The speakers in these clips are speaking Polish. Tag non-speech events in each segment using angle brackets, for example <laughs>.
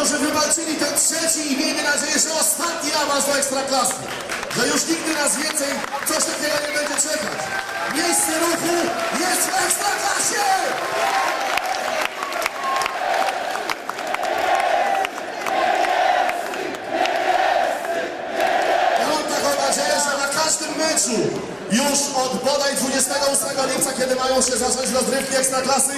to, że wywalczyli ten trzeci i miejmy nadzieję, że ostatni awans do Ekstraklasy. Że już nigdy nas więcej coś takiego nie będzie czekać. Miejsce ruchu jest w Ekstraklasie! Ja mam taką nadzieję, że na każdym meczu już od bodaj 28 lipca, kiedy mają się zacząć rozgrywki Ekstraklasy,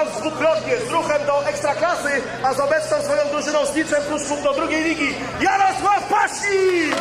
awans dwukrotnie z ruchem do Ekstraklasy, a z obecną swoją drużyną z Niczem Pruszków do drugiej ligi. Jarosław Paśnik!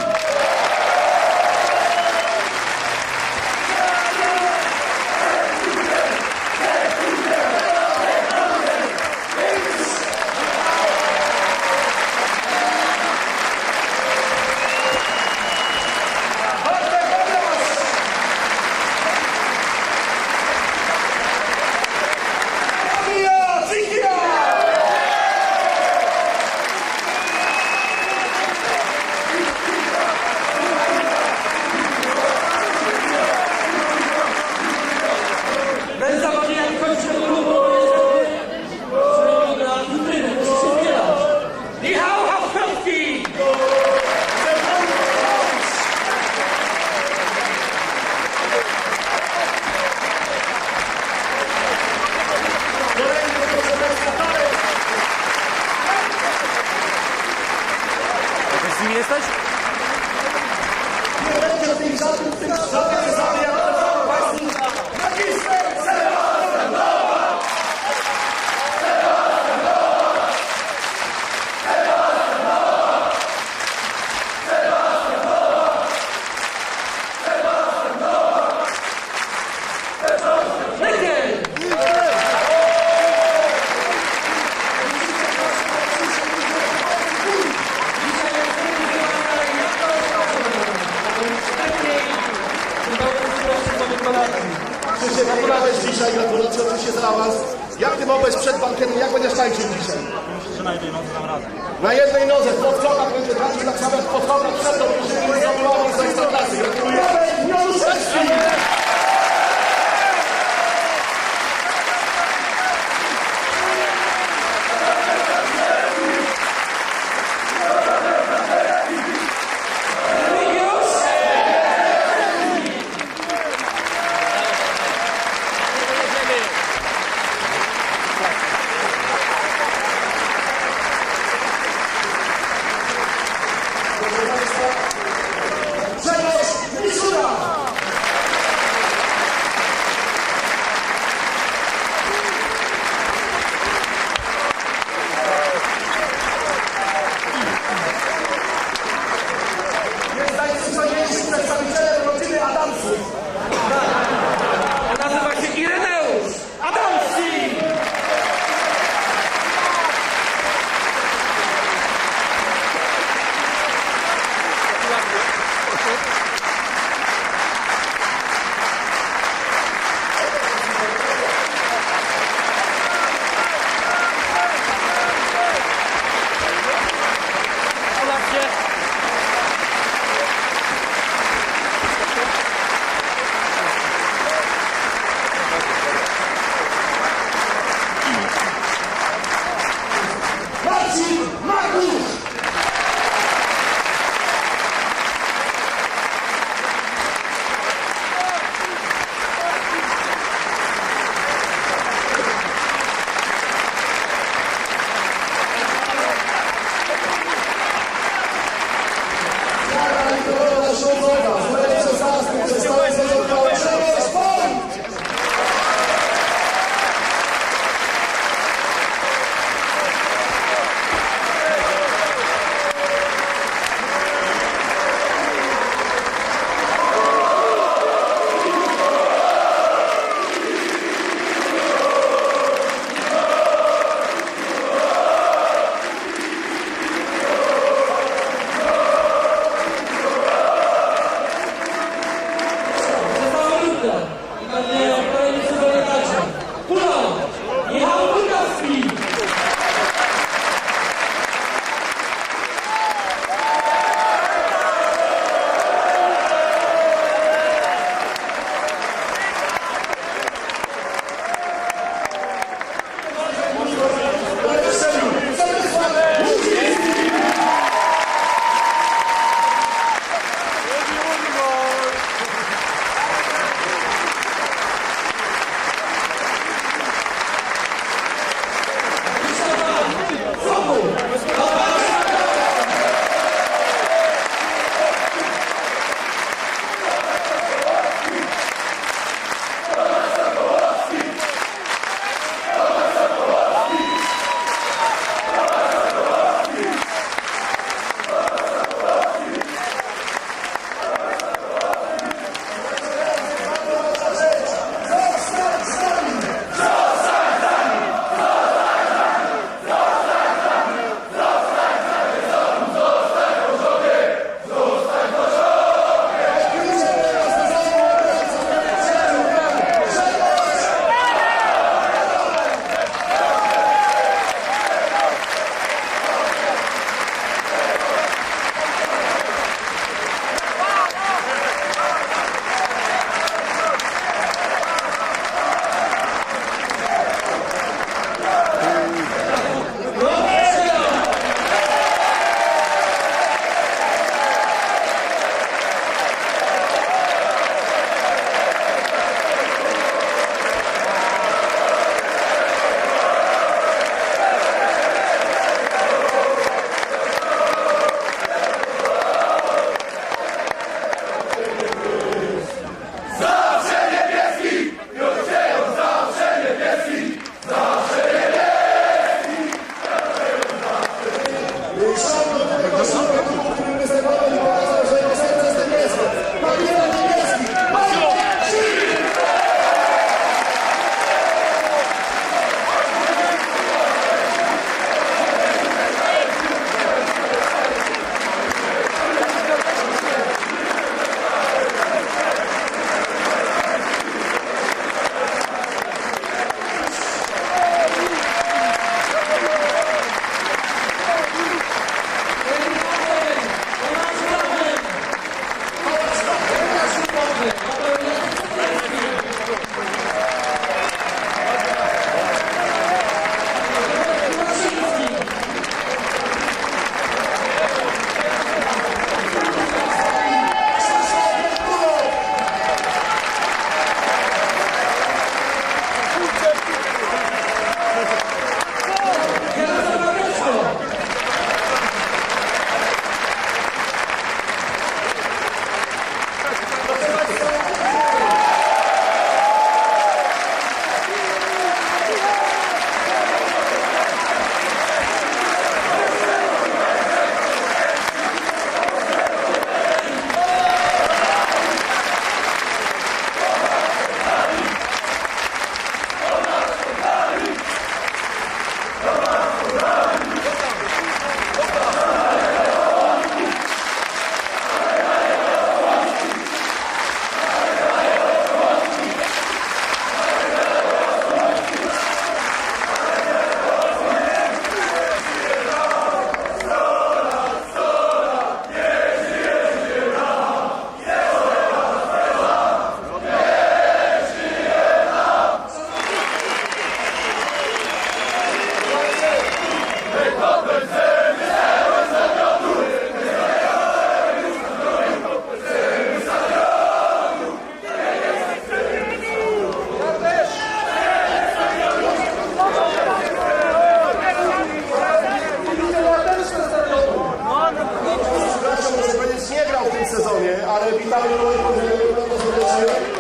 Ja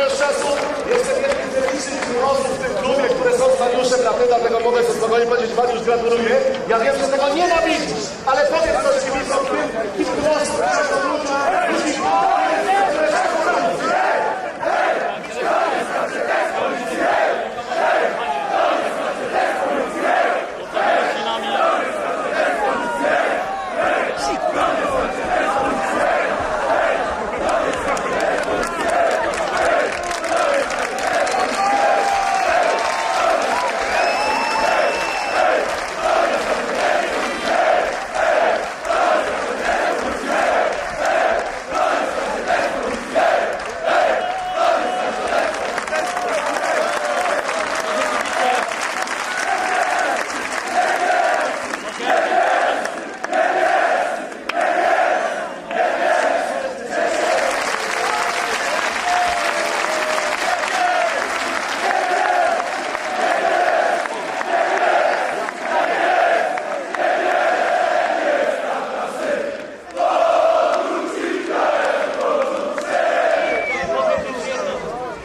jakiegoś czasu. Jestem jednym z licznych osób w tym klubie, które są stariuszem na ty, dlatego mogę sobie spokojnie powiedzieć, Mariusz gratuluję. Ja wiem, że tego nie ma widzieć, ale powiem coś kibicom, tym kilku osób, które są ludzi,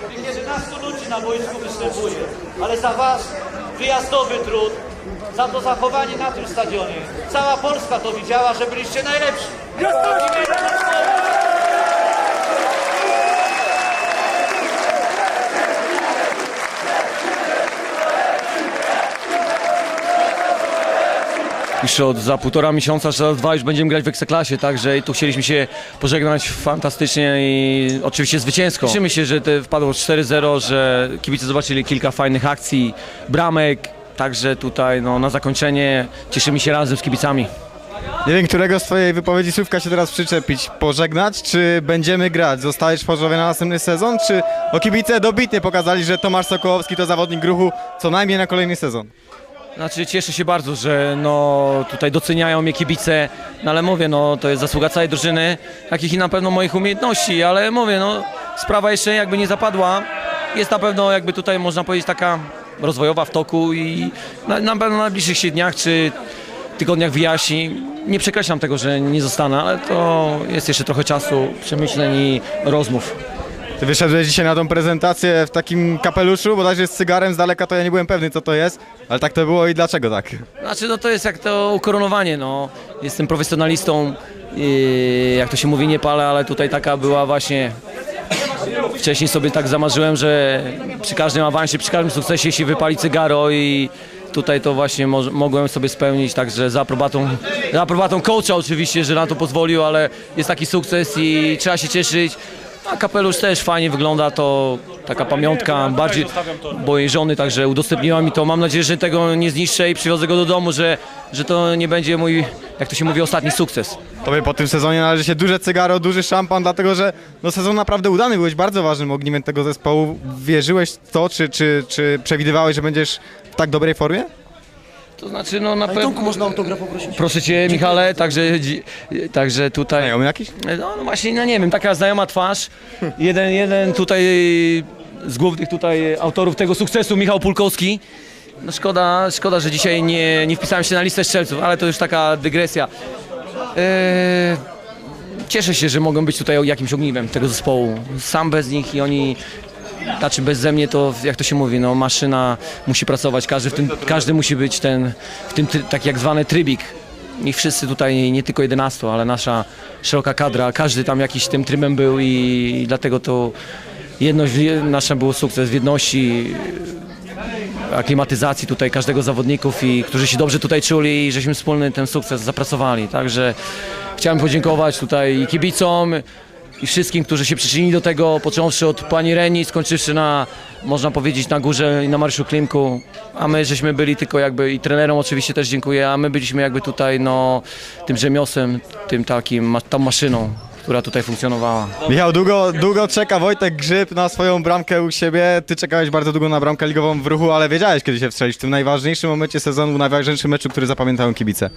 Tych 11 ludzi na boisku występuje, ale za wasz wyjazdowy trud, za to zachowanie na tym stadionie, cała Polska to widziała, że byliście najlepsi. Już od za półtora miesiąca, czy za dwa już będziemy grać w Ekstraklasie, także tu chcieliśmy się pożegnać fantastycznie i oczywiście zwycięsko. Cieszymy się, że te wpadło 4-0, że kibice zobaczyli kilka fajnych akcji, bramek, także tutaj no, na zakończenie cieszymy się razem z kibicami. Nie wiem, którego z twojej wypowiedzi słówka się teraz przyczepić. Pożegnać, czy będziemy grać? Zostajesz w Chorzowie na następny sezon, czy o kibice dobitnie pokazali, że Tomasz Sokołowski to zawodnik ruchu co najmniej na kolejny sezon? Znaczy cieszę się bardzo, że no, tutaj doceniają mnie kibice, no ale mówię, no to jest zasługa całej drużyny, jakich i na pewno moich umiejętności, ale mówię, no sprawa jeszcze jakby nie zapadła, jest na pewno jakby tutaj można powiedzieć taka rozwojowa w toku i na, na pewno na najbliższych dniach czy tygodniach wyjaśni. Nie przekreślam tego, że nie zostanę, ale to jest jeszcze trochę czasu, przemyśleń i rozmów. Ty wyszedłeś dzisiaj na tą prezentację w takim kapeluszu, bodajże z cygarem, z daleka to ja nie byłem pewny co to jest, ale tak to było i dlaczego tak? Znaczy, no to jest jak to ukoronowanie, no. Jestem profesjonalistą, i jak to się mówi, nie palę, ale tutaj taka była właśnie... Wcześniej sobie tak zamarzyłem, że przy każdym awansie, przy każdym sukcesie się wypali cygaro i tutaj to właśnie mo- mogłem sobie spełnić, także za aprobatą, za aprobatą coacha oczywiście, że na to pozwolił, ale jest taki sukces i trzeba się cieszyć. A kapelusz też fajnie wygląda, to taka pamiątka, bardziej mojej żony, także udostępniła mi to. Mam nadzieję, że tego nie zniszczę i przywiozę go do domu, że, że to nie będzie mój, jak to się mówi, ostatni sukces. Tobie po tym sezonie należy się duże cygaro, duży szampan, dlatego że no, sezon naprawdę udany, byłeś bardzo ważnym ogniwem tego zespołu. Wierzyłeś w to, czy, czy, czy przewidywałeś, że będziesz w tak dobrej formie? To znaczy, no na pewno... można autograf poprosić? Proszę Cię, Michale, także, dzi- także tutaj... Znajomy jakiś? No, no właśnie, no nie wiem, taka znajoma twarz. Jeden, jeden tutaj z głównych tutaj autorów tego sukcesu, Michał Pulkowski. No szkoda, szkoda, że dzisiaj nie, nie wpisałem się na listę strzelców, ale to już taka dygresja. Eee, cieszę się, że mogą być tutaj jakimś ogniwem tego zespołu. Sam bez nich i oni, znaczy bez mnie to, jak to się mówi, no maszyna musi pracować, każdy, w tym, każdy musi być ten, w tym tak jak zwany trybik. I wszyscy tutaj, nie tylko 11, ale nasza szeroka kadra, każdy tam jakiś tym trybem był i dlatego to jedność, nasza był sukces w jedności, aklimatyzacji tutaj każdego zawodników i którzy się dobrze tutaj czuli i żeśmy wspólny ten sukces zapracowali. Także chciałem podziękować tutaj kibicom i wszystkim, którzy się przyczynili do tego, począwszy od pani Reni, skończywszy na, można powiedzieć, na górze i na Marszu Klimku, a my żeśmy byli tylko jakby, i trenerom oczywiście też dziękuję, a my byliśmy jakby tutaj, no, tym rzemiosłem, tym takim, tą maszyną, która tutaj funkcjonowała. Michał, długo, długo czeka Wojtek Grzyb na swoją bramkę u siebie. Ty czekałeś bardzo długo na bramkę ligową w ruchu, ale wiedziałeś kiedy się wstrzelić w tym najważniejszym momencie sezonu, najważniejszym meczu, który zapamiętają kibice.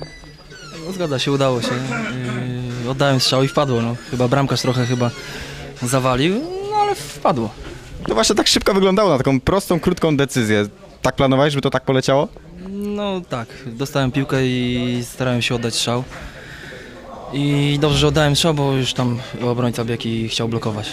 No, zgadza się, udało się. Yy, oddałem strzał i wpadło. No. Chyba bramkarz trochę chyba zawalił, no ale wpadło. To właśnie tak szybko wyglądało na taką prostą, krótką decyzję. Tak planowałeś, żeby to tak poleciało? No tak, dostałem piłkę i starałem się oddać strzał. I dobrze, że oddałem strzał, bo już tam obrońca biegł i chciał blokować.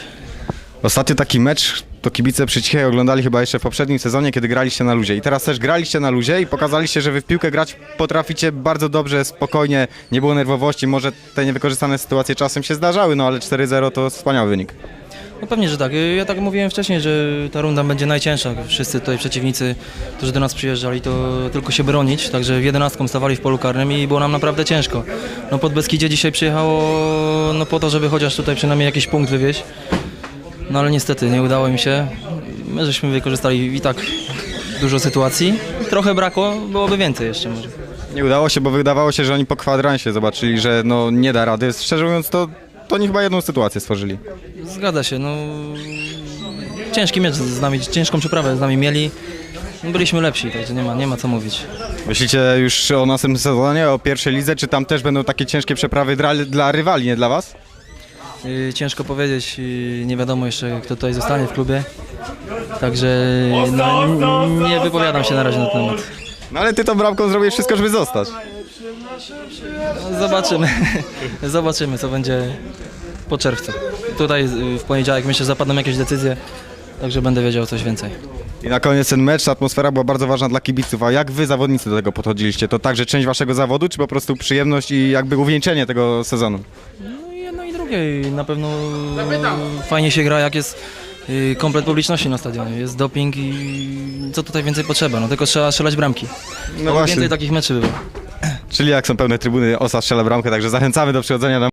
Ostatnio taki mecz to kibice przy cichej oglądali chyba jeszcze w poprzednim sezonie, kiedy graliście na luzie. I teraz też graliście na luzie i pokazaliście, że wy w piłkę grać potraficie bardzo dobrze, spokojnie, nie było nerwowości. Może te niewykorzystane sytuacje czasem się zdarzały, no ale 4-0 to wspaniały wynik. No pewnie, że tak. Ja tak mówiłem wcześniej, że ta runda będzie najcięższa. Wszyscy tutaj przeciwnicy, którzy do nas przyjeżdżali, to tylko się bronić. Także jedenastką stawali w polu karnym i było nam naprawdę ciężko. No pod Beskidzie dzisiaj przyjechało no po to, żeby chociaż tutaj przynajmniej jakiś punkt wywieźć. No ale niestety nie udało mi się. My żeśmy wykorzystali i tak dużo sytuacji. Trochę brakło, byłoby więcej jeszcze może. Nie udało się, bo wydawało się, że oni po kwadransie zobaczyli, że no nie da rady. Szczerze mówiąc, to, to oni chyba jedną sytuację stworzyli. Zgadza się, no ciężki mecz z nami, ciężką przeprawę z nami mieli. Byliśmy lepsi, także nie ma, nie ma co mówić. Myślicie już o następnym sezonie, o pierwszej lidze, czy tam też będą takie ciężkie przeprawy dla, dla rywali, nie dla was? Yy, Ciężko powiedzieć, yy, nie wiadomo jeszcze kto tutaj zostanie w klubie. Także no, nie wypowiadam się na razie na ten temat. No ale ty tą bramką zrobisz wszystko, żeby zostać. Zobaczymy. <laughs> Zobaczymy co będzie po czerwcu. Tutaj w poniedziałek myślę, że zapadną jakieś decyzje, także będę wiedział coś więcej. I na koniec ten mecz, ta atmosfera była bardzo ważna dla kibiców, a jak wy zawodnicy do tego podchodziliście? To także część waszego zawodu, czy po prostu przyjemność i jakby uwieńczenie tego sezonu? No i jedno i drugie. I na pewno fajnie się gra, jak jest y, komplet publiczności na stadionie. Jest doping i co tutaj więcej potrzeba? No tylko trzeba strzelać bramki. No właśnie, Więcej takich meczy było. czyli jak są pełne trybuny, Osa strzela bramkę, także zachęcamy do przychodzenia na